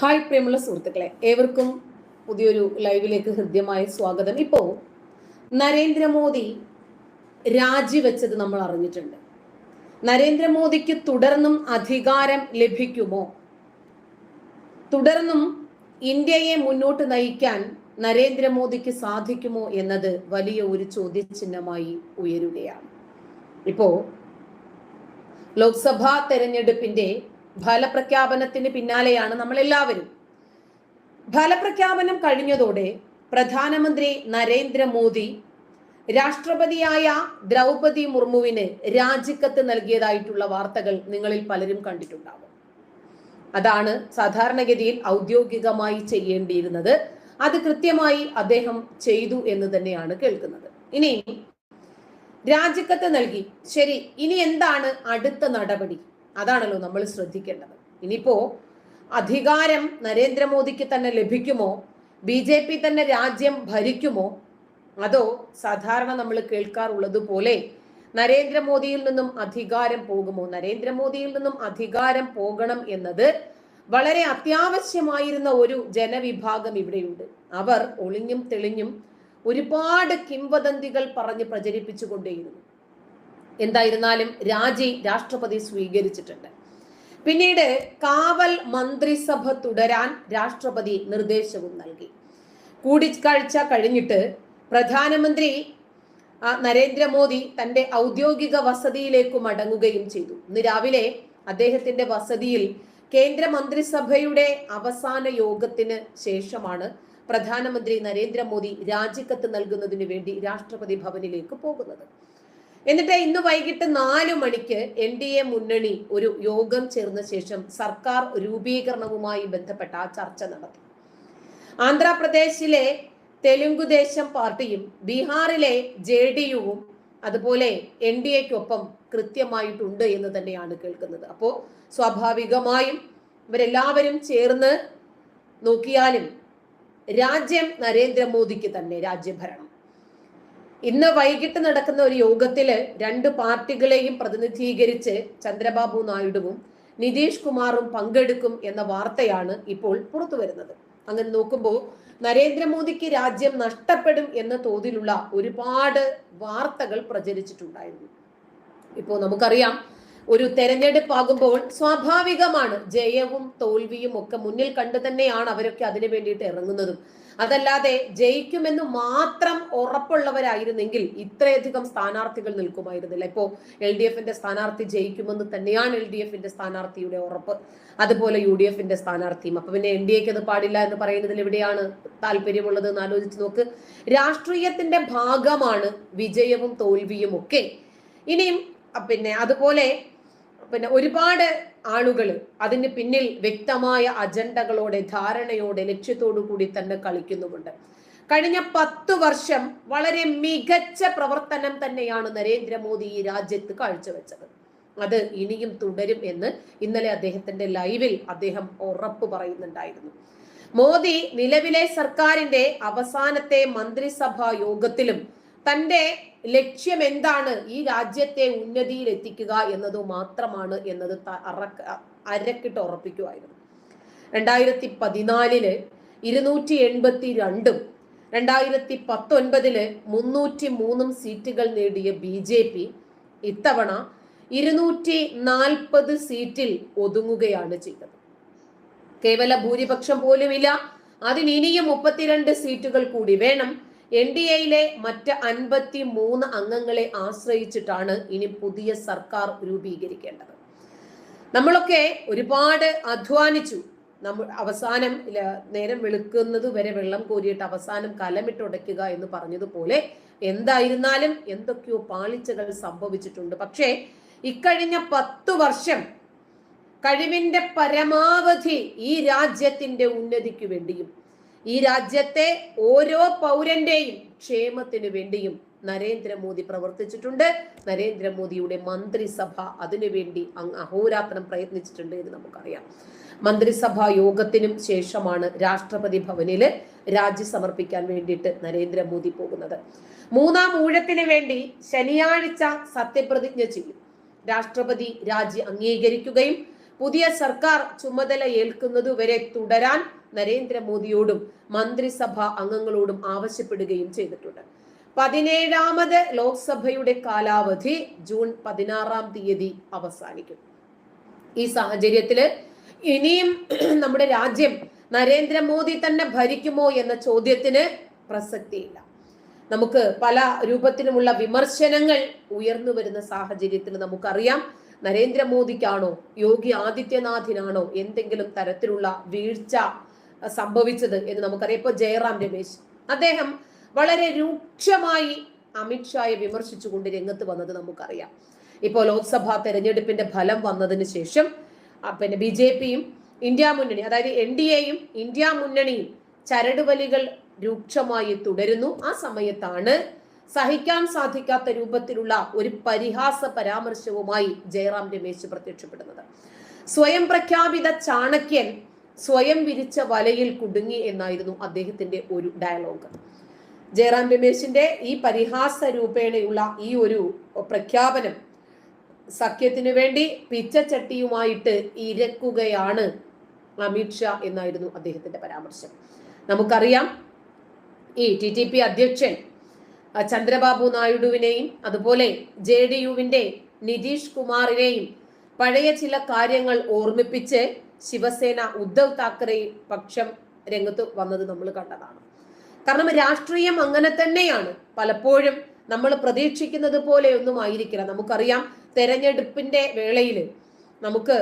Hi പ്രിയമുള്ള സുഹൃത്തുക്കളെ ഏവർക്കും പുതിയൊരു ലൈവിലേക്ക് ഹൃദ്യമായ സ്വാഗതം. ഇപ്പോൾ നരേന്ദ്രമോദി രാജിവെച്ചത് നമ്മൾ അറിഞ്ഞിട്ടുണ്ട്. നരേന്ദ്രമോദിക്ക് തുടർന്നും അധികാരം ലഭിക്കുമോ? തുടർന്നും ഇന്ത്യയെ മുന്നോട്ട് നയിക്കാൻ നരേന്ദ്രമോദിക്ക് സാധിക്കുമോ എന്നത് വലിയ ഒരു ചോദ്യചിഹ്നമായി ഉയരുകയാണ്. ഇപ്പോ ലോക്സഭാ തെരഞ്ഞെടുപ്പിന്റെ ഫലപ്രഖ്യാപനത്തിന് പിന്നാലെയാണ് നമ്മൾ എല്ലാവരും ഫലപ്രഖ്യാപനം കഴിഞ്ഞതോടെ പ്രധാനമന്ത്രി നരേന്ദ്രമോദി രാഷ്ട്രപതിയായ ദ്രൗപതി മുർമുവിന് രാജിക്കത്ത് നൽകിയതായിട്ടുള്ള വാർത്തകൾ നിങ്ങളിൽ പലരും കണ്ടിട്ടുണ്ടാവും. അതാണ് സാധാരണഗതിയിൽ ഔദ്യോഗികമായി ചെയ്യേണ്ടിയിരുന്നത്. അത് കൃത്യമായി അദ്ദേഹം ചെയ്തു എന്ന് തന്നെയാണ് കേൾക്കുന്നത്. ഇനി രാജിക്കത്ത് നൽകി. ശരി ഇനി എന്താണ് അടുത്ത നടപടി? അതാണല്ലോ നമ്മൾ ശ്രദ്ധിക്കേണ്ടത്. ഇനിയിപ്പോ അധികാരം നരേന്ദ്രമോദിക്ക് തന്നെ ലഭിക്കുമോ? ബി ജെ പി തന്നെ രാജ്യം ഭരിക്കുമോ? അതോ സാധാരണ നമ്മൾ കേൾക്കാറുള്ളത് പോലെ നരേന്ദ്രമോദിയിൽ നിന്നും അധികാരം പോകുമോ? നരേന്ദ്രമോദിയിൽ നിന്നും അധികാരം പോകണം എന്നത് വളരെ അത്യാവശ്യമായിരുന്ന ഒരു ജനവിഭാഗം ഇവിടെയുണ്ട്. അവർ ഒളിഞ്ഞും തെളിഞ്ഞും ഒരുപാട് കിംവദന്തികൾ പറഞ്ഞ് പ്രചരിപ്പിച്ചുകൊണ്ടേയിരുന്നു. എന്തായിരുന്നാലും രാജി രാഷ്ട്രപതി സ്വീകരിച്ചിട്ടുണ്ട്. പിന്നീട് കാവൽ മന്ത്രിസഭ തുടരാൻ രാഷ്ട്രപതി നിർദ്ദേശവും നൽകി. കൂടിക്കാഴ്ച കഴിഞ്ഞിട്ട് പ്രധാനമന്ത്രി നരേന്ദ്രമോദി തന്റെ ഔദ്യോഗിക വസതിയിലേക്ക് മടങ്ങുകയും ചെയ്തു. ഇന്ന് രാവിലെ അദ്ദേഹത്തിന്റെ വസതിയിൽ കേന്ദ്ര മന്ത്രിസഭയുടെ അവസാന യോഗത്തിന് ശേഷമാണ് പ്രധാനമന്ത്രി നരേന്ദ്രമോദി രാജിക്കത്ത് നൽകുന്നതിന് വേണ്ടി രാഷ്ട്രപതി ഭവനിലേക്ക് പോകുന്നത്. എന്നിട്ട് ഇന്ന് വൈകിട്ട് നാല് മണിക്ക് എൻ ഡി എ മുന്നണി ഒരു യോഗം ചേർന്ന ശേഷം സർക്കാർ രൂപീകരണവുമായി ബന്ധപ്പെട്ട ചർച്ച നടത്തി. ആന്ധ്രാപ്രദേശിലെ തെലുങ്കുദേശം പാർട്ടിയും ബീഹാറിലെ ജെ ഡി യുവും അതുപോലെ എൻ ഡി എക്കൊപ്പം കൃത്യമായിട്ടുണ്ട് എന്ന് തന്നെയാണ് കേൾക്കുന്നത്. അപ്പോൾ സ്വാഭാവികമായും ഇവരെല്ലാവരും ചേർന്ന് നോക്കിയാലും രാജ്യം നരേന്ദ്രമോദിക്ക് തന്നെ രാജ്യഭരണം. ഇന്ന് വൈകിട്ട് നടക്കുന്ന ഒരു യോഗത്തിൽ രണ്ട് പാർട്ടികളെയും പ്രതിനിധീകരിച്ച് ചന്ദ്രബാബു നായിഡുവും നിതീഷ് കുമാറും പങ്കെടുക്കും എന്ന വാർത്തയാണ് ഇപ്പോൾ പുറത്തു വരുന്നത്. അങ്ങനെ നോക്കുമ്പോൾ നരേന്ദ്രമോദിക്ക് രാജ്യം നഷ്ടപ്പെടും എന്ന തോതിലുള്ള ഒരുപാട് വാർത്തകൾ പ്രചരിച്ചിട്ടുണ്ടായിരുന്നു. ഇപ്പോൾ നമുക്കറിയാം ഒരു തെരഞ്ഞെടുപ്പ് ആകുമ്പോൾ സ്വാഭാവികമാണ് ജയവും തോൽവിയും ഒക്കെ മുന്നിൽ കണ്ടു തന്നെയാണ് അവരൊക്കെ അതിനു വേണ്ടിയിട്ട് ഇറങ്ങുന്നതും. അതല്ലാതെ ജയിക്കുമെന്ന് മാത്രം ഉറപ്പുള്ളവരായിരുന്നെങ്കിൽ ഇത്രയധികം സ്ഥാനാർത്ഥികൾ നിൽക്കുമായിരുന്നില്ല. ഇപ്പോ എൽ ഡി എഫിന്റെ സ്ഥാനാർത്ഥി ജയിക്കുമെന്ന് തന്നെയാണ് എൽ ഡി എഫിന്റെ സ്ഥാനാർത്ഥിയുടെ ഉറപ്പ്. അതുപോലെ യു ഡി എഫിന്റെ സ്ഥാനാർത്ഥിയും. അപ്പൊ പിന്നെ എൻ ഡി എക്ക് അത് പാടില്ല എന്ന് പറയുന്നതിൽ എവിടെയാണ് താല്പര്യമുള്ളത് എന്ന് ആലോചിച്ച് നോക്ക്. രാഷ്ട്രീയത്തിന്റെ ഭാഗമാണ് വിജയവും തോൽവിയും ഒക്കെ. ഇനിയും പിന്നെ അതുപോലെ പിന്നെ ഒരുപാട് ആളുകൾ അതിന് പിന്നിൽ വ്യക്തമായ അജണ്ടകളോടെ ധാരണയോടെ ലക്ഷ്യത്തോടു കൂടി തന്നെ കളിക്കുന്നുമുണ്ട്. കഴിഞ്ഞ പത്തു വർഷം വളരെ മികച്ച പ്രവർത്തനം തന്നെയാണ് നരേന്ദ്രമോദി ഈ രാജ്യത്ത് കാഴ്ചവെച്ചത്. അത് ഇനിയും തുടരും എന്ന് ഇന്നലെ അദ്ദേഹത്തിന്റെ ലൈവിൽ അദ്ദേഹം ഉറപ്പ് പറയുന്നുണ്ടായിരുന്നു. മോദി നിലവിലെ സർക്കാരിന്റെ അവസാനത്തെ മന്ത്രിസഭാ യോഗത്തിലും തന്റെ ലക്ഷ്യം എന്താണ് ഈ രാജ്യത്തെ ഉന്നതിയിൽ എത്തിക്കുക എന്നത് മാത്രമാണ് എന്നത് അരക്കിട്ട് ഉറപ്പിക്കുമായിരുന്നു രണ്ടായിരത്തി പതിനാലിൽ ഇരുന്നൂറ്റി എൺപത്തി രണ്ടും രണ്ടായിരത്തി പത്തൊൻപതിൽ മുന്നൂറ്റി മൂന്നും സീറ്റുകൾ നേടിയ ബി ജെ പി ഇത്തവണ ഇരുന്നൂറ്റി നാൽപ്പത് സീറ്റിൽ ഒതുങ്ങുകയാണ് ചെയ്തത്. കേവല ഭൂരിപക്ഷം പോലുമില്ല. അതിന് ഇനിയും മുപ്പത്തിരണ്ട് സീറ്റുകൾ കൂടി വേണം. എൻ ഡി എയിലെ മറ്റ് അൻപത്തി മൂന്ന് അംഗങ്ങളെ ആശ്രയിച്ചിട്ടാണ് ഇനി പുതിയ സർക്കാർ രൂപീകരിക്കേണ്ടത്. നമ്മളൊക്കെ ഒരുപാട് അധ്വാനിച്ചു. നമ്മൾ അവസാനം നേരം വെളുക്കുന്നത് വരെ വെള്ളം കോരിയിട്ട് അവസാനം കലമിട്ടുടയ്ക്കുക എന്ന് പറഞ്ഞതുപോലെ എന്തായിരുന്നാലും എന്തൊക്കെയോ പാളിച്ചകൾ സംഭവിച്ചിട്ടുണ്ട്. പക്ഷേ ഇക്കഴിഞ്ഞ പത്തു വർഷം കഴിവിന്റെ പരമാവധി ഈ രാജ്യത്തിന്റെ ഉന്നതിക്ക് വേണ്ടിയും ഈ രാജ്യത്തെ ഓരോ പൗരന്റെയും ക്ഷേമത്തിന് വേണ്ടിയും നരേന്ദ്രമോദി പ്രവർത്തിച്ചിട്ടുണ്ട്. നരേന്ദ്രമോദിയുടെ മന്ത്രിസഭ അതിനുവേണ്ടി അഹോരാത്രം പ്രയത്നിച്ചിട്ടുണ്ട് എന്ന് നമുക്കറിയാം. മന്ത്രിസഭാ യോഗത്തിനും ശേഷമാണ് രാഷ്ട്രപതി ഭവനിൽ രാജി സമർപ്പിക്കാൻ വേണ്ടിയിട്ട് നരേന്ദ്രമോദി പോകുന്നത്. മൂന്നാം ഊഴത്തിന് വേണ്ടി ശനിയാഴ്ച സത്യപ്രതിജ്ഞ ചെയ്യും. രാഷ്ട്രപതി രാജി അംഗീകരിക്കുകയും പുതിയ സർക്കാർ ചുമതല ഏൽക്കുന്നതുവരെ തുടരാൻ നരേന്ദ്രമോദിയോടും മന്ത്രിസഭാ അംഗങ്ങളോടും ആവശ്യപ്പെടുകയും ചെയ്തിട്ടുണ്ട്. പതിനേഴാമത് ലോക്സഭയുടെ കാലാവധി ജൂൺ പതിനാറാം തീയതി അവസാനിക്കും. ഈ സാഹചര്യത്തിൽ ഇനിയും നമ്മുടെ രാജ്യം നരേന്ദ്രമോദി തന്നെ ഭരിക്കുമോ എന്ന ചോദ്യത്തിന് പ്രസക്തിയില്ല. നമുക്ക് പല രൂപത്തിലുമുള്ള വിമർശനങ്ങൾ ഉയർന്നു വരുന്ന സാഹചര്യത്തിൽ നമുക്കറിയാം. നരേന്ദ്രമോദിക്കാണോ? യോഗി ആദിത്യനാഥിനാണോ? എന്തെങ്കിലും തരത്തിലുള്ള വീഴ്ച സംഭവിച്ചത് എന്ന് നമുക്കറിയാം. ഇപ്പൊ ജയറാം രമേശ്. അദ്ദേഹം വളരെ രൂക്ഷമായി അമിത്ഷായെ വിമർശിച്ചുകൊണ്ട് രംഗത്ത് വന്നത് നമുക്കറിയാം. ഇപ്പോൾ ലോക്സഭാ തെരഞ്ഞെടുപ്പിന്റെ ഫലം വന്നതിന് ശേഷം പിന്നെ ബി ജെ പിയും ഇന്ത്യ മുന്നണി അതായത് എൻ ഡി എയും ഇന്ത്യ മുന്നണിയും ചരടുവലികൾ രൂക്ഷമായി തുടരുന്നു. ആ സമയത്താണ് സഹിക്കാൻ സാധിക്കാത്ത രൂപത്തിലുള്ള ഒരു പരിഹാസ പരാമർശവുമായി ജയറാം രമേശ് പ്രത്യക്ഷപ്പെടുന്നത്. സ്വയം പ്രഖ്യാപിത ചാണക്യൻ സ്വയം വിരിച്ച വലയിൽ കുടുങ്ങി എന്നായിരുന്നു അദ്ദേഹത്തിന്റെ ഒരു ഡയലോഗ് ജയറാം രമേശിന്റെ ഈ പരിഹാസ രൂപേണയുള്ള ഈ ഒരു പ്രഖ്യാപനം സഖ്യത്തിനു വേണ്ടി പിച്ചച്ചട്ടിയുമായിട്ട് ഇരക്കുകയാണ് അമിത്ഷാ എന്നായിരുന്നു അദ്ദേഹത്തിന്റെ പരാമർശം. നമുക്കറിയാം ഈ ടി ടി പി അധ്യക്ഷൻ ചന്ദ്രബാബു നായിഡുവിനെയും അതുപോലെ ജെ ഡി യുവിന്റെ നിതീഷ് കുമാറിനെയും പഴയ ചില കാര്യങ്ങൾ ഓർമ്മിപ്പിച്ച് ശിവസേന ഉദ്ധവ് താക്കറെ പക്ഷം രംഗത്ത് വന്നത് നമ്മൾ കണ്ടതാണ്. കാരണം രാഷ്ട്രീയം അങ്ങനെ തന്നെയാണ്. പലപ്പോഴും നമ്മൾ പ്രതീക്ഷിക്കുന്നത് പോലെ ഒന്നും ആയിരിക്കില്ല നമുക്കറിയാം തെരഞ്ഞെടുപ്പിന്റെ വേളയിൽ നമുക്ക്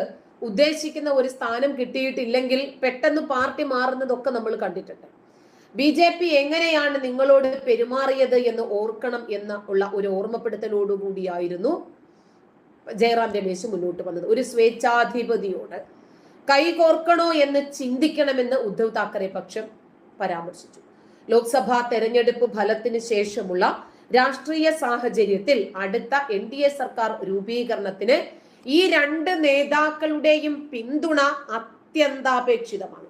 ഉദ്ദേശിക്കുന്ന ഒരു സ്ഥാനം കിട്ടിയിട്ടില്ലെങ്കിൽ പെട്ടെന്ന് പാർട്ടി മാറുന്നതൊക്കെ നമ്മൾ കണ്ടിട്ടുണ്ട്. ബി ജെ പി എങ്ങനെയാണ് നിങ്ങളോട് പെരുമാറിയത് എന്ന് ഓർക്കണം എന്ന ഉള്ള ഒരു ഓർമ്മപ്പെടുത്തലോടുകൂടിയായിരുന്നു ജയറാം രമേശ് മുന്നോട്ട് വന്നത്. ഒരു സ്വേച്ഛാധിപതിയോട് കൈകോർക്കണോ എന്ന് ചിന്തിക്കണമെന്ന് ഉദ്ധവ് താക്കറെ പക്ഷം പരാമർശിച്ചു. ലോക്സഭാ തെരഞ്ഞെടുപ്പ് ഫലത്തിന് ശേഷമുള്ള രാഷ്ട്രീയ സാഹചര്യത്തിൽ അടുത്ത എൻ ഡി എ സർക്കാർ രൂപീകരണത്തിന് ഈ രണ്ട് നേതാക്കളുടെയും പിന്തുണ അത്യന്താപേക്ഷിതമാണ്.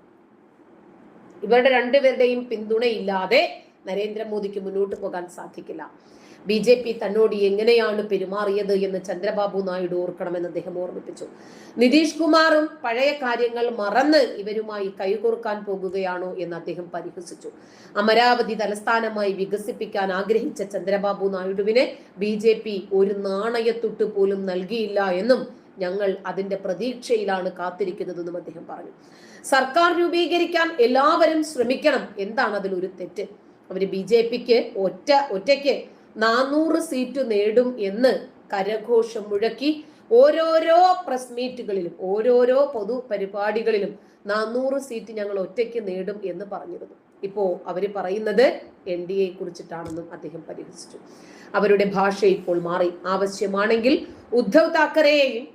ഇവരുടെ രണ്ടുപേരുടെയും പിന്തുണയില്ലാതെ നരേന്ദ്രമോദിക്ക് മുന്നോട്ട് പോകാൻ സാധിക്കില്ല. ബി ജെ പി തന്നോട് എങ്ങനെയാണ് പെരുമാറിയത് എന്ന് ചന്ദ്രബാബു നായിഡു ഓർക്കണമെന്ന് അദ്ദേഹം ഓർമ്മിപ്പിച്ചു. നിതീഷ് കുമാറും പഴയ കാര്യങ്ങൾ മറന്ന് ഇവരുമായി കൈകോർക്കാൻ പോകുകയാണോ എന്ന് അദ്ദേഹം പരിഹസിച്ചു. അമരാവതി തലസ്ഥാനമായി വികസിപ്പിക്കാൻ ആഗ്രഹിച്ച ചന്ദ്രബാബു നായിഡുവിനെ ബി ജെ പി ഒരു നാണയത്തൊട്ട് പോലും നൽകിയില്ല എന്നും ഞങ്ങൾ അതിന്റെ പ്രതീക്ഷയിലാണ് കാത്തിരിക്കുന്നതെന്നും അദ്ദേഹം പറഞ്ഞു. സർക്കാർ രൂപീകരിക്കാൻ എല്ലാവരും ശ്രമിക്കണം. എന്താണ് അതിൽ ഒരു തെറ്റ്? അവർ ബി ജെ പിക്ക് ഒറ്റ ഒറ്റയ്ക്ക് നാനൂറ് സീറ്റ് നേടും എന്ന് കരഘോഷം മുഴക്കി ഓരോരോ പ്രസ് മീറ്റുകളിലും ഓരോരോ പൊതു പരിപാടികളിലും നാനൂറ് സീറ്റ് ഞങ്ങൾ ഒറ്റയ്ക്ക് നേടും എന്ന് പറഞ്ഞിരുന്നു. ഇപ്പോ അവർ പറയുന്നത് എൻ ഡി എ കുറിച്ചിട്ടാണെന്നും അദ്ദേഹം പരിഹസിച്ചു. അവരുടെ ഭാഷ ഇപ്പോൾ മാറി. ആവശ്യമാണെങ്കിൽ ഉദ്ധവ് താക്കറെയെയും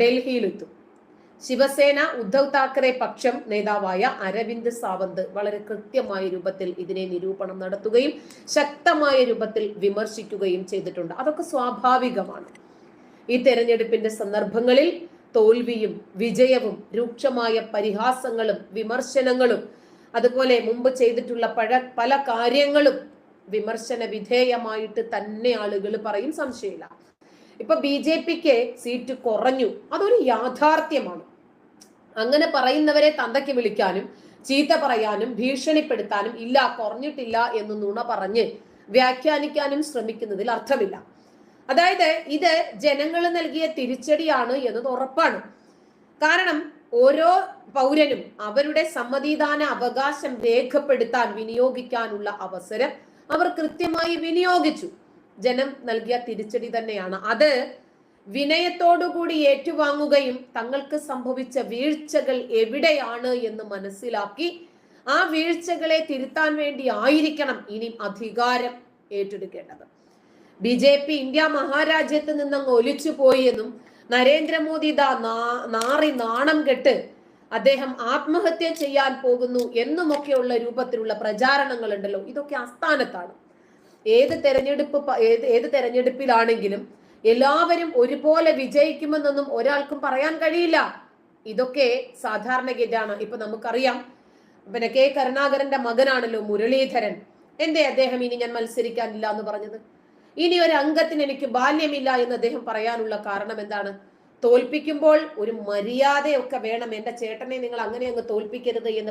ഡൽഹിയിലെത്തും. ശിവസേന ഉദ്ധവ് താക്കറെ പക്ഷം നേതാവായ അരവിന്ദ് സാവന്ത് വളരെ കൃത്യമായ രൂപത്തിൽ ഇതിനെ നിരൂപണം നടത്തുകയും ശക്തമായ രൂപത്തിൽ വിമർശിക്കുകയും ചെയ്തിട്ടുണ്ട്. അതൊക്കെ സ്വാഭാവികമാണ്. ഈ തെരഞ്ഞെടുപ്പിന്റെ സന്ദർഭങ്ങളിൽ തോൽവിയും വിജയവും രൂക്ഷമായ പരിഹാസങ്ങളും വിമർശനങ്ങളും അതുപോലെ മുമ്പ് ചെയ്തിട്ടുള്ള പഴ പല കാര്യങ്ങളും വിമർശന വിധേയമായിട്ട് തന്നെ ആളുകൾ പറയും. സംശയമില്ല. ഇപ്പൊ ബി ജെ പിക്ക് സീറ്റ് കുറഞ്ഞു. അതൊരു യാഥാർത്ഥ്യമാണ്. അങ്ങനെ പറയുന്നവരെ തന്തയ്ക്ക് വിളിക്കാനും ചീത്ത പറയാനും ഭീഷണിപ്പെടുത്താനും ഇല്ല കുറഞ്ഞിട്ടില്ല എന്ന് നുണ പറഞ്ഞ് വ്യാഖ്യാനിക്കാനും ശ്രമിക്കുന്നതിൽ അർത്ഥമില്ല. അതായത് ഇത് ജനങ്ങൾ നൽകിയ തിരിച്ചടിയാണ് എന്നത് ഉറപ്പാണ്. കാരണം ഓരോ പൗരനും അവരുടെ സമ്മതിദാന അവകാശം രേഖപ്പെടുത്താൻ വിനിയോഗിക്കാനുള്ള അവസരം അവർ കൃത്യമായി വിനിയോഗിച്ചു. ജനം നൽകിയ തിരിച്ചടി തന്നെയാണ്. അത് വിനയത്തോടുകൂടി ഏറ്റുവാങ്ങുകയും തങ്ങൾക്ക് സംഭവിച്ച വീഴ്ചകൾ എവിടെയാണ് എന്ന് മനസ്സിലാക്കി ആ വീഴ്ചകളെ തിരുത്താൻ വേണ്ടി ആയിരിക്കണം ഇനി അധികാരം ഏറ്റെടുക്കേണ്ടത്. ബി ജെ പി ഇന്ത്യ മഹാരാജ്യത്ത് നിന്നങ്ങ് ഒലിച്ചു പോയെന്നും നരേന്ദ്രമോദി ദാ നാറി നാണം കെട്ട് അദ്ദേഹം ആത്മഹത്യ ചെയ്യാൻ പോകുന്നു എന്നുമൊക്കെയുള്ള രൂപത്തിലുള്ള പ്രചാരണങ്ങൾ ഉണ്ടല്ലോ ഇതൊക്കെ അസ്ഥാനത്താണ് ഏത് തെരഞ്ഞെടുപ്പ് ഏത് ഏത് തെരഞ്ഞെടുപ്പിലാണെങ്കിലും എല്ലാവരും ഒരുപോലെ വിജയിക്കുമെന്നൊന്നും ഒരാൾക്കും പറയാൻ കഴിയില്ല. ഇതൊക്കെ സാധാരണഗതിയാണ്. ഇപ്പൊ നമുക്കറിയാം. പിന്നെ കെ കരുണാകരന്റെ മകനാണല്ലോ മുരളീധരൻ. എന്തേ അദ്ദേഹം ഇനി ഞാൻ മത്സരിക്കാനില്ല എന്ന് പറഞ്ഞത്? ഇനി ഒരു അംഗത്തിന് എനിക്ക് ബാല്യമില്ല എന്ന് അദ്ദേഹം പറയാനുള്ള കാരണം എന്താണ്? തോൽപ്പിക്കുമ്പോൾ ഒരു മര്യാദയൊക്കെ വേണം. എന്റെ ചേട്ടനെ നിങ്ങൾ അങ്ങനെ അങ്ങ് തോൽപ്പിക്കരുത് എന്ന്